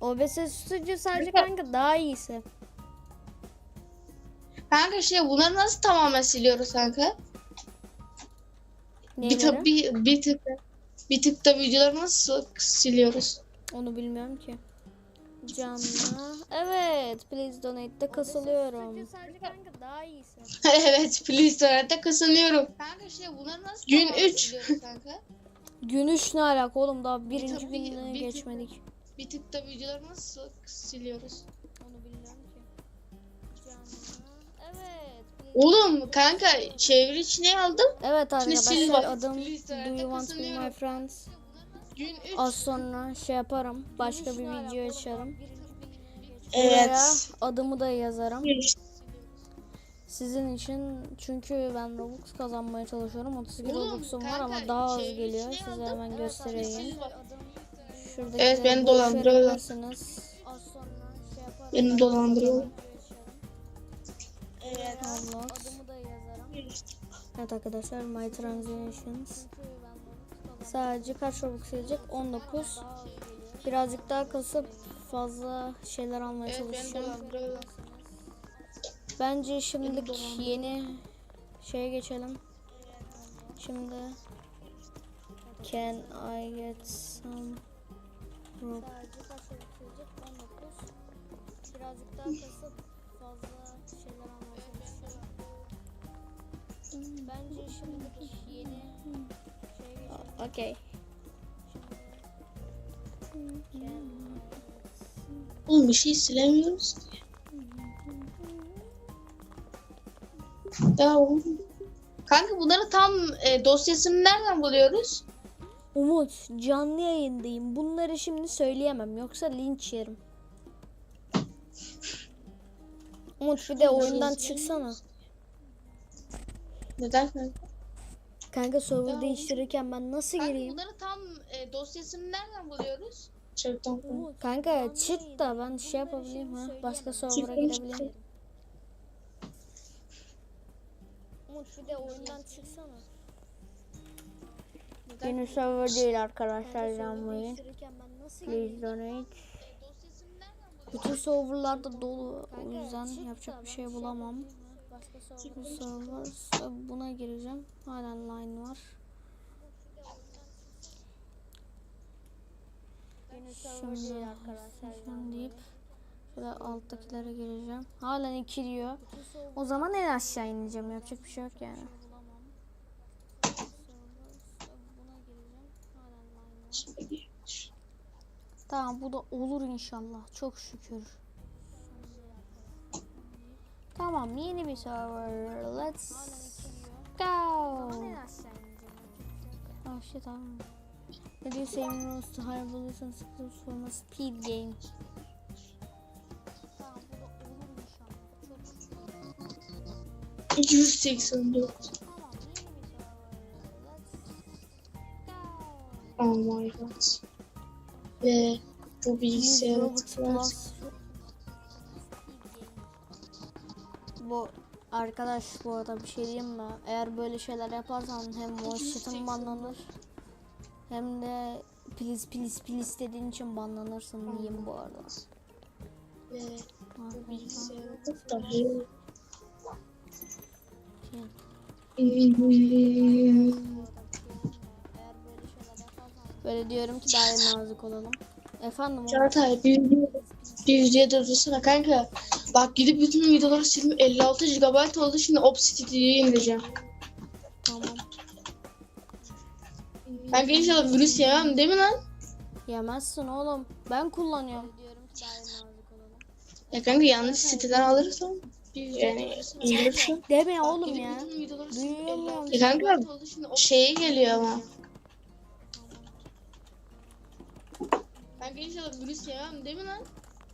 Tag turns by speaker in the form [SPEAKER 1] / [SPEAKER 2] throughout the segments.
[SPEAKER 1] OBS Studio sadece kanka daha iyisi.
[SPEAKER 2] Kanka şey bunları nasıl tamamen siliyoruz kanka? Bir, tık, bir, bir tık bir tıkta videoları nasıl siliyoruz?
[SPEAKER 1] Onu bilmiyorum ki. Canlı. Evet. Please donate'de kasılıyorum. sadece kanka daha iyisi.
[SPEAKER 2] evet please donate kazanıyorum. Kanka şey bunları nasıl
[SPEAKER 1] Gün
[SPEAKER 2] tamamen
[SPEAKER 1] üç.
[SPEAKER 2] siliyoruz kanka?
[SPEAKER 1] Gün 3 ne alaka oğlum daha birinci
[SPEAKER 2] tabii,
[SPEAKER 1] gününe
[SPEAKER 2] bir tık-
[SPEAKER 1] geçmedik.
[SPEAKER 2] Bir tıkta videoları nasıl siliyoruz?
[SPEAKER 1] Onu bilmiyorum ki. Evet.
[SPEAKER 2] Oğlum kanka çeviri içine aldım.
[SPEAKER 1] Evet
[SPEAKER 2] sil
[SPEAKER 1] arkadaşlar
[SPEAKER 2] bak.
[SPEAKER 1] adım Do you want to be my friends?
[SPEAKER 2] Gün 3.
[SPEAKER 1] Az sonra şey yaparım. Başka bir video açarım.
[SPEAKER 2] Evet.
[SPEAKER 1] Buraya adımı da yazarım. Sizin için çünkü ben Robux kazanmaya çalışıyorum. 32
[SPEAKER 2] Oğlum,
[SPEAKER 1] Robux'um var ama daha az geliyor. Size hemen göstereyim. Şuradaki
[SPEAKER 2] Evet, beni dolandırıyorlar.
[SPEAKER 1] Az sonra şey.
[SPEAKER 2] Beni dolandırıyorlar.
[SPEAKER 1] Evet.
[SPEAKER 2] Evet.
[SPEAKER 1] Allah. Adımı da yazarım. Evet arkadaşlar My Transactions. Sadece kaç Robux gelecek? 19. Birazcık daha kasıp fazla şeyler almaya
[SPEAKER 2] Evet beni
[SPEAKER 1] çalışacağım.
[SPEAKER 2] dolandırıyorlar.
[SPEAKER 1] Bence şimdilik yeni şeye geçelim. Şimdi Can I get some rope? Birazcık daha kasıp fazla şeyler almaya çalışıyorum. Bence şimdilik yeni şeye geçelim. Okay.
[SPEAKER 2] Oğlum bir şey silemiyoruz ki. Ya oğlum. Kanka bunları tam e, dosyasını nereden buluyoruz?
[SPEAKER 1] Umut canlı yayındayım. Bunları şimdi söyleyemem yoksa linç yerim. Umut bir de oyundan çıksana.
[SPEAKER 2] Neden kanka?
[SPEAKER 1] Kanka server değiştirirken ben nasıl
[SPEAKER 2] Kanka
[SPEAKER 1] gireyim?
[SPEAKER 2] bunları tam e, dosyasını nereden buluyoruz? Koy.
[SPEAKER 1] Kanka çık da ben şey yapabileyim ha. Başka server'a girebileyim.
[SPEAKER 2] çıktım.
[SPEAKER 1] Umut bir de oyundan çıksana. Yeni server değil arkadaşlar canmayın. Please donate. Bütün serverlarda dolu o yüzden yapacak bir şey bulamam. Bu server buna gireceğim. Halen line var. Şimdi session deyip şöyle alttakilere gireceğim. Halen 2 diyor. O zaman en aşağı ineceğim. Yapacak bir şey yok yani. başına gelmiş. Tamam bu da olur inşallah. Çok şükür. Tamam yeni bir server. Let's go. Oh shit tamam. Hadi sevimli olsun. Hayal bulursan sıkıntı sorma. Speed game. Tamam, 189
[SPEAKER 2] Oh my god. Ve bu bilgisayara
[SPEAKER 1] Robux
[SPEAKER 2] tıklar.
[SPEAKER 1] Plus. Bu arkadaş bu arada bir şey diyeyim mi? Eğer böyle şeyler yaparsan hem voice chat'ın banlanır hem de please please please dediğin için banlanırsın diyeyim bu arada.
[SPEAKER 2] Ve bu bilgisayara tıklar.
[SPEAKER 1] Böyle diyorum ki daha nazik olalım. Efendim?
[SPEAKER 2] Çağatay bir bir videoya dursana kanka. Bak gidip bütün videoları sildim 56 GB oldu şimdi Obsidian'i indireceğim.
[SPEAKER 1] Tamam.
[SPEAKER 2] Ben inşallah virüs yemem değil mi lan?
[SPEAKER 1] Yemezsin oğlum. Ben kullanıyorum.
[SPEAKER 2] Ya kanka yanlış siteden alırsan yani indirirsin.
[SPEAKER 1] Deme oğlum ya. Duyuyorum.
[SPEAKER 2] 56 Ya kanka şeye geliyor ama. Kanka inşallah virüs yemem değil mi lan?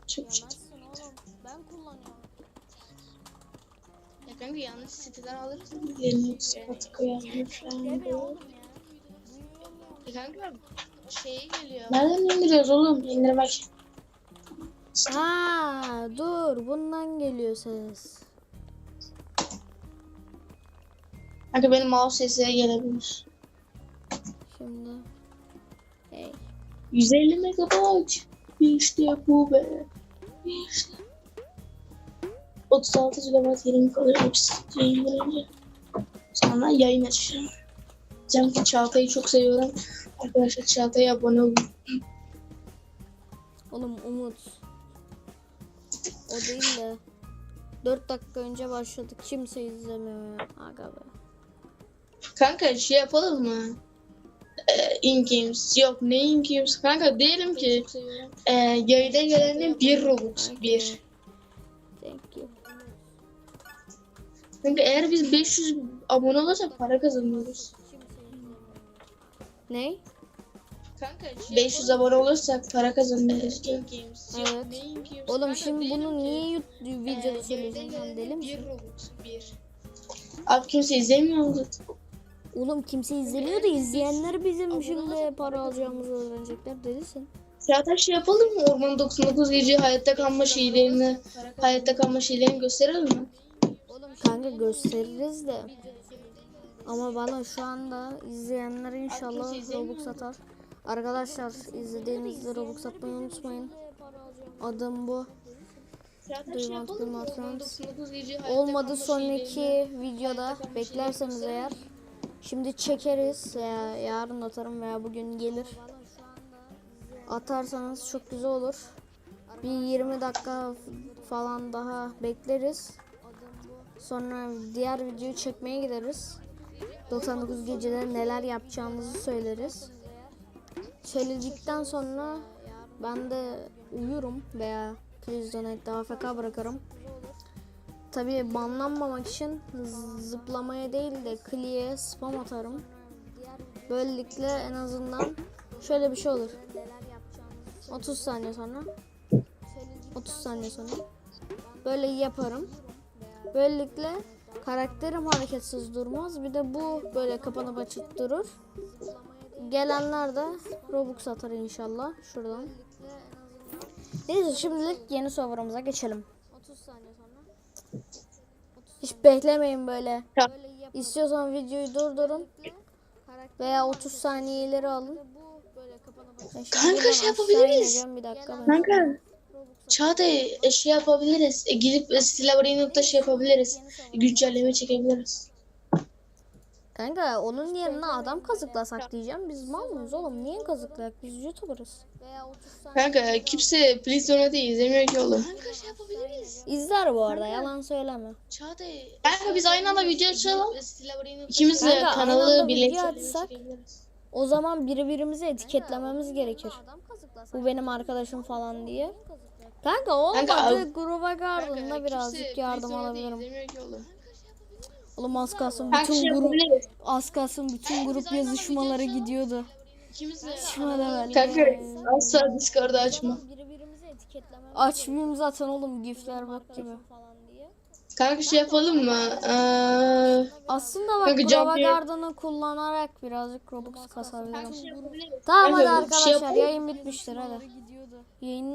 [SPEAKER 2] Çok çok.
[SPEAKER 1] Yemezsin oğlum. Ben kullanıyorum.
[SPEAKER 2] Ya kanka yanlış siteden alırsan Linux katkı yazmış.
[SPEAKER 1] Deme oğlum ya.
[SPEAKER 2] Ya kanka şeye geliyor.
[SPEAKER 3] Nereden indiriyoruz oğlum? İndirmek.
[SPEAKER 1] Ha, dur. Bundan geliyor ses.
[SPEAKER 2] Kanka benim mouse sesine gelebilir.
[SPEAKER 1] Şimdi. Hey.
[SPEAKER 2] 150 megabayt. İşte bu be. İşte. 36 GB yerim kalıyor hepsi yayınlanınca. Sonra yayın açacağım. Diyeceğim ki Çağatay'ı çok seviyorum. Arkadaşlar Çağatay'a abone olun.
[SPEAKER 1] Oğlum Umut. O değil de 4 dakika önce başladık. Kimse izlemiyor ya. Aga be.
[SPEAKER 2] Kanka şey yapalım mı? Ee, in games. Yok ne in games? Kanka diyelim ki e, yayına gelenin bir Robux. Bir.
[SPEAKER 1] Thank you.
[SPEAKER 2] Kanka eğer biz 500 abone olursak para kazanıyoruz.
[SPEAKER 1] Ne?
[SPEAKER 2] Kanka 500 abone olursak para kazanıyoruz. In games. Yok,
[SPEAKER 1] Evet.
[SPEAKER 2] ne?
[SPEAKER 1] Oğlum
[SPEAKER 2] Kanka
[SPEAKER 1] şimdi
[SPEAKER 2] diyelim
[SPEAKER 1] bunu
[SPEAKER 2] ki,
[SPEAKER 1] niye YouTube
[SPEAKER 2] e,
[SPEAKER 1] videoda
[SPEAKER 2] yayına
[SPEAKER 1] sen deli misin?
[SPEAKER 2] bir Robux. Bir. Abi kimse izlemiyor mu?
[SPEAKER 1] Oğlum kimse izlemiyor da izleyenler bizim şimdi para alacağımızı öğrenecekler delisin.
[SPEAKER 2] Zaten şey yapalım mı? Orman 99 gece hayatta kalma şeylerini, hayatta kalma şeylerini gösterelim mi?
[SPEAKER 1] Kanka gösteririz de. Ama bana şu anda izleyenler inşallah Robux atar. Arkadaşlar izlediğinizde Robux atmayı unutmayın. Adım bu.
[SPEAKER 2] Zaten
[SPEAKER 1] Do you want
[SPEAKER 2] yapalım mı?
[SPEAKER 1] to be my
[SPEAKER 2] Orman
[SPEAKER 1] friends?
[SPEAKER 2] 99 gece hayatta
[SPEAKER 1] Olmadı sonraki videoda beklerseniz eğer. Şimdi çekeriz veya yarın atarım veya bugün gelir. Atarsanız çok güzel olur. Bir 20 dakika falan daha bekleriz. Sonra diğer videoyu çekmeye gideriz. 99 gecede neler yapacağımızı söyleriz. Söyledikten sonra ben de uyurum veya Please Donate'de AFK bırakırım. Tabii banlanmamak için zıplamaya değil de kliye spam atarım. Böylelikle en azından şöyle bir şey olur. 30 saniye sonra 30 saniye sonra böyle yaparım. Böylelikle karakterim hareketsiz durmaz. Bir de bu böyle kapanıp açık durur. Gelenler de Robux atar inşallah şuradan. Neyse şimdilik yeni serverımıza geçelim. 30 saniye sonra. Hiç beklemeyin böyle.
[SPEAKER 2] Ya.
[SPEAKER 1] İstiyorsan videoyu durdurun. Veya 30 saniye ileri alın. Şimdi
[SPEAKER 2] Kanka şey yapabiliriz.
[SPEAKER 1] Bir dakika ben.
[SPEAKER 2] Kanka Çağatay e, şey yapabiliriz. E, gidip e, Stilabari'nin şey yapabiliriz. E, güncelleme çekebiliriz.
[SPEAKER 1] Kanka onun yerine adam kazıklasak diyeceğim. Biz mal mıyız oğlum? Niye kazıklayak? Biz YouTuber'ız.
[SPEAKER 2] Kanka kimse Please Donate'ı izlemiyor ki oğlum. Kanka şey yapabiliriz.
[SPEAKER 1] İzler bu arada yalan söyleme.
[SPEAKER 2] Çağatay. Kanka biz aynı anda video açalım. İkimiz de
[SPEAKER 1] Kanka, aynı anda
[SPEAKER 2] kanalı
[SPEAKER 1] video açsak- O zaman birbirimizi etiketlememiz gerekir. Bu benim arkadaşım falan diye. Kanka olmadı.
[SPEAKER 2] Kanka,
[SPEAKER 1] Gruba Garden'da birazcık yardım alabilirim. Oğlum az kalsın
[SPEAKER 2] Kanka şey
[SPEAKER 1] bütün grup az kalsın bütün grup yazışmaları gidiyordu.
[SPEAKER 2] İkimiz de. Kanka asla Discord'u açma.
[SPEAKER 1] Açmayayım zaten oğlum gifler bak gibi.
[SPEAKER 2] Kanka şey yapalım mı? Ee,
[SPEAKER 1] Aslında bak
[SPEAKER 2] Kanka,
[SPEAKER 1] Brava Garden'ı kullanarak birazcık Robux kasabilirim. Tamam hadi
[SPEAKER 2] şey
[SPEAKER 1] arkadaşlar yayın bitmiştir hadi. Yayın